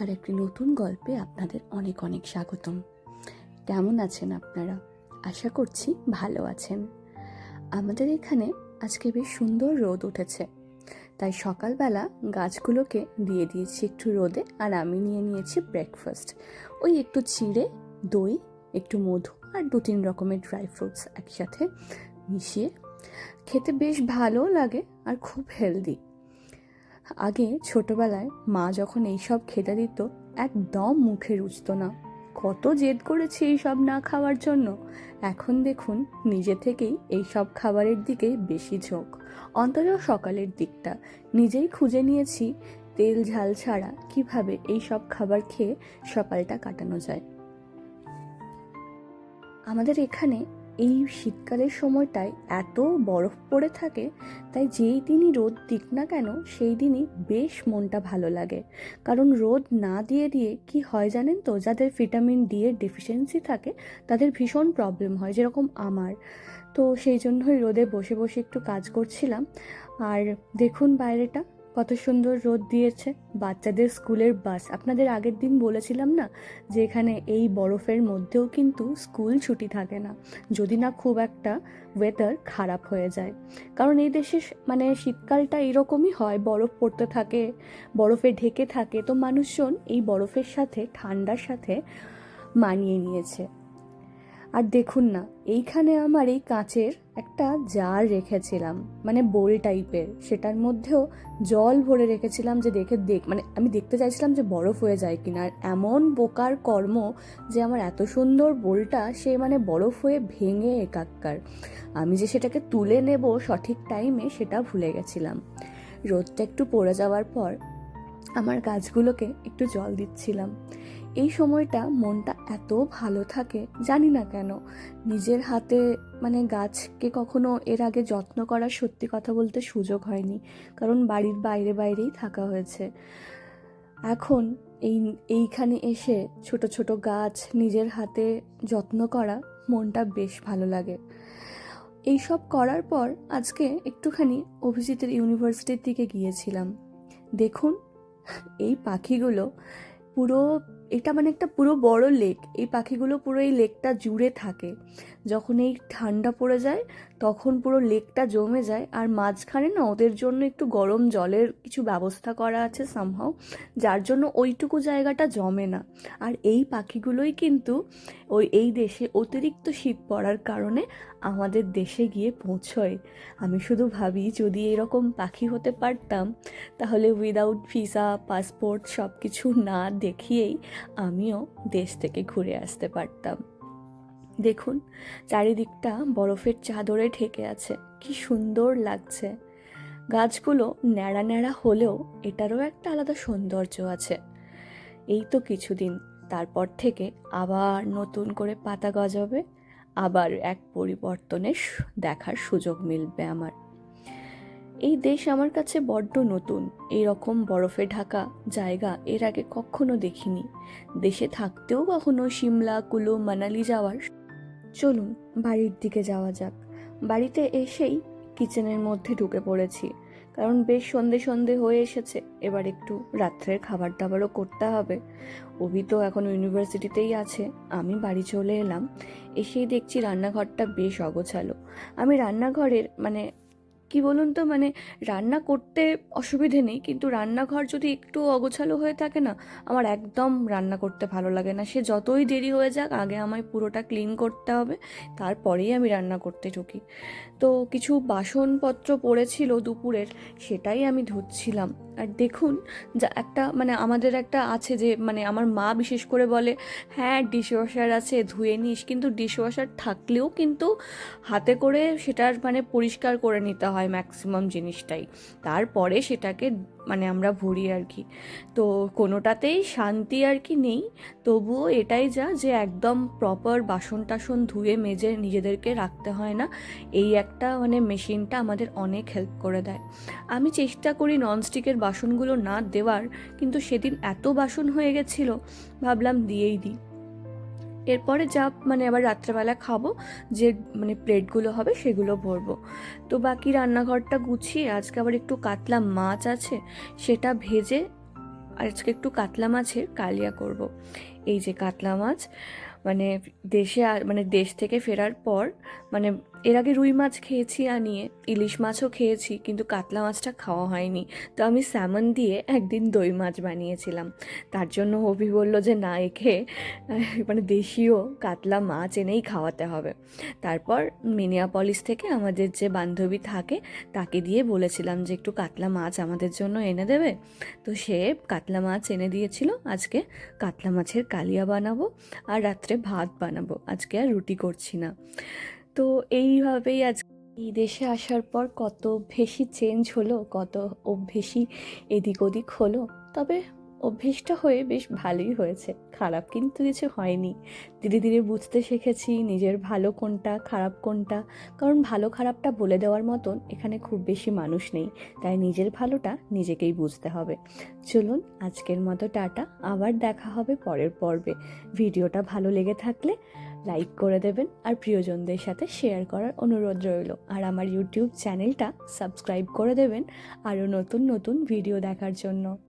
আজকের একটি নতুন গল্পে আপনাদের অনেক অনেক স্বাগতম। কেমন আছেন আপনারা? আশা করছি ভালো আছেন। আমাদের এখানে আজকে বেশ সুন্দর রোদ উঠেছে। তাই সকালবেলা গাছগুলোকে দিয়ে দিয়েছি একটু রোদে আর আমি নিয়ে নিয়েছি ব্রেকফাস্ট ওই একটু চিড়ে, দই, একটু মধু আর দু তিন রকমের ড্রাই ফ্রুটস একসাথে মিশিয়ে খেতে বেশ ভালো লাগে আর খুব হেলদি আগে ছোটবেলায় মা যখন এইসব খেতে দিত, একদম মুখে রুচতো না। কত জেদ করেছি এই সব না খাওয়ার জন্য। এখন দেখুন, নিজে থেকেই এই সব খাবারের দিকে বেশি ঝোঁক। অন্তত সকালের দিকটা। নিজেই খুঁজে নিয়েছি, তেল ঝাল ছাড়া কীভাবে এই সব খাবার খেয়ে সকালটা কাটানো যায়। আমাদের এখানে এই শীতকালের সময়টায় এত বরফ পড়ে থাকে, তাই যেই দিনই রোদ দিক না কেন, সেই দিনই বেশ মনটা ভালো লাগে। কারণ রোদ না দিয়ে দিয়ে কি হয় জানেন তো? যাদের ভিটামিন ডি এর ডেফিসিয়েন্সি থাকে, তাদের ভীষণ প্রবলেম হয়, যেরকম আমার। তো সেই জন্যই রোদে বসে বসে একটু কাজ করছিলাম। আর দেখুন বাইরেটা। কত সুন্দর রোদ দিয়েছে। বাচ্চাদের স্কুলের বাস। আপনাদের আগের দিন বলেছিলাম না যে এখানে এই বরফের মধ্যেও কিন্তু স্কুল ছুটি থাকে না। যদি না খুব একটা ওয়েদার খারাপ হয়ে যায়। কারণ এই দেশে মানে শীতকালটা এরকমই হয়। বরফ পড়তে থাকে, বরফে ঢেকে থাকে। তো মানুষজন এই বরফের সাথে, ঠান্ডার সাথে মানিয়ে নিয়েছে। দেখুন না, এইখানে আমার এই কাঁচের একটা জার রেখেছিলাম মানে বোল টাইপের। সেটার মধ্যেও জল ভরে রেখেছিলাম যে দেখে দেখ মানে আমি দেখতে চাইছিলাম যে বরফ হয়ে যায় কিনা। আর এমন বোকার কর্ম যে আমার এত সুন্দর বোলটা সে মানে বরফ হয়ে ভেঙে একাক্কার আমি যে সেটাকে তুলে নেব সঠিক টাইমে সেটা ভুলে গেছিলাম। রোদটা একটু পড়ে যাওয়ার পর আমার গাছগুলোকে একটু জল দিচ্ছিলাম। এই সময়টা মনটা এত ভালো থাকে, জানি না কেন। নিজের হাতে মানে গাছকে কখনো এর আগে যত্ন করার সত্যি কথা বলতে সুযোগ হয়নি, কারণ বাড়ির বাইরে বাইরেই থাকা হয়েছে। এখন এই, এইখানে এসে ছোট ছোট গাছ নিজের হাতে যত্ন করা মনটা বেশ ভালো লাগে। এই সব করার পর আজকে একটুখানি অভিজিতের ইউনিভার্সিটির দিকে গিয়েছিলাম। দেখুন, এই পাখিগুলো পুরো এটা মানে একটা পুরো বড় লেক এই পাখিগুলো পুরো এই লেকটা জুড়ে থাকে। যখন এই ঠান্ডা পড়ে যায়, তখন পুরো লেকটা জমে যায়, আর মাঝখানে না ওদের জন্য একটু গরম জলের কিছু ব্যবস্থা করা আছে সামহাও যার জন্য ওইটুকু জায়গাটা জমে না। আর এই পাখিগুলোই কিন্তু ওই, এই দেশে অতিরিক্ত শীত পড়ার কারণে আমাদের দেশে গিয়ে পৌঁছয়। আমি শুধু ভাবি, যদি এরকম পাখি হতে পারতাম, তাহলে উইদাউট ভিসা পাসপোর্ট সব কিছু না দেখিয়েই আমিও দেশ থেকে ঘুরে আসতে পারতাম। দেখুন, চারিদিকটা বরফের চাদরে ঢেকে আছে। কি সুন্দর লাগছে। গাছগুলো ন্যাড়া ন্যাড়া হলেও এটারও একটা আলাদা সৌন্দর্য আছে। এই তো কিছুদিন, তারপর থেকে আবার নতুন করে পাতা গজাবে, আবার এক পরিবর্তনের দেখার সুযোগ মিলবে আমার। এই দেশ আমার কাছে বড্ড নতুন। এই রকম বরফে ঢাকা জায়গা এর আগে কখনো দেখিনি। দেশে থাকতেও কখনো সিমলা, কুলু, মানালি যাওয়ার চলুন, বাড়ির দিকে যাওয়া যাক। বাড়িতে এসেই কিচেনের মধ্যে ঢুকে পড়েছি। কারণ বেশ সন্ধে সন্ধে হয়ে এসেছে, এবার একটু রাত্রের খাবার দাবারও করতে হবে। অভি তো এখন ইউনিভার্সিটিতেই আছে, আমি বাড়ি চলে এলাম। এসেই দেখছি রান্নাঘরটা বেশ অগোছালো। আমি রান্নাঘরের মানে কি বলুন তো? মানে রান্না করতে অসুবিধে নেই, কিন্তু রান্নাঘর যদি একটু অগোছালো হয়ে থাকে না, আমার একদম রান্না করতে ভালো লাগে না। সে যতই দেরি হয়ে যাক, আগে আমায় পুরোটা ক্লিন করতে হবে, তারপরেই আমি রান্না করতে ঢুকি। তো কিছু বাসনপত্র পড়েছিল দুপুরের, সেটাই আমি ধুচ্ছিলাম। আর দেখুন, যা একটা মানে আমাদের একটা আছে যে মানে আমার মা বিশেষ করে বলে হ্যাঁ ডিশওয়াশার আছে, ধুয়ে নিস। কিন্তু ডিশওয়াশার থাকলেও কিন্তু হাতে করে সেটার মানে পরিষ্কার করে নিতে হয়। ম্যাক্সিমাম জিনিসটাই। তারপরে সেটাকে মানে আমরা ভরি আর কি। তো কোনোটাতেই শান্তি আর কি নেই। তবুও এটাই যা যে একদম প্রপার বাসন টাসন ধুয়ে মেজে নিজেদেরকে রাখতে হয় না। এই একটা মানে মেশিনটা আমাদের অনেক হেল্প করে দেয়। আমি চেষ্টা করি ননস্টিকের বাসনগুলো না দেওয়ার, কিন্তু সেদিন এত বাসন হয়ে গেছিল, ভাবলাম দিয়েই দিই। এরপরে যা মানে আবার রাত্রেবেলা খাব, যে মানে প্লেটগুলো হবে সেগুলো ভরবো তো বাকি রান্নাঘরটা গুছিয়ে আজকে আবার একটু কাতলা মাছ আছে, সেটা ভেজে আজকে একটু কাতলা মাছের কালিয়া করব। এই যে কাতলা মাছ মানে দেশে মানে দেশ থেকে ফেরার পর মানে এর আগে রুই মাছ খেয়েছি আনিয়ে ইলিশ মাছও খেয়েছি, কিন্তু কাতলা মাছটা খাওয়া হয়নি। তো আমি স্যামন দিয়ে একদিন দই মাছ বানিয়েছিলাম। তার জন্য হবি বলল যে, না, একে মানে দেশীয় কাতলা মাছ এনেই খাওয়াতে হবে। তারপর মিনিয়াপলিস থেকে আমাদের যে বান্ধবী থাকে, তাকে দিয়ে বলেছিলাম যে, একটু কাতলা মাছ আমাদের জন্য এনে দেবে। তো সে কাতলা মাছ এনে দিয়েছিল, আজকে কাতলা মাছের কালিয়া বানাবো আর রাত্রে ভাত বানাবো। আজকে আর রুটি করছি না। তো এইভাবেই আজ এই দেশে আসার পর কত বেশি চেঞ্জ হলো, কত অভ্যেসই এদিক ওদিক হলো। তবে অভ্যেসটা হয়ে বেশ ভালোই হয়েছে। খারাপ কিন্তু কিছু হয়নি। ধীরে ধীরে বুঝতে শিখেছি নিজের ভালো কোনটা, খারাপ কোনটা। কারণ ভালো খারাপটা বলে দেওয়ার মতন এখানে খুব বেশি মানুষ নেই। তাই নিজের ভালোটা নিজেকেই বুঝতে হবে। চলুন, আজকের মতো টাটা। আবার দেখা হবে পরের পর্বে। ভিডিওটা ভালো লেগে থাকলে লাইক করে দেবেন আর প্রিয়জনদের সাথে শেয়ার করার অনুরোধ রইল। আর আমার ইউটিউব চ্যানেলটা সাবস্ক্রাইব করে দেবেন আরও নতুন নতুন ভিডিও দেখার জন্য।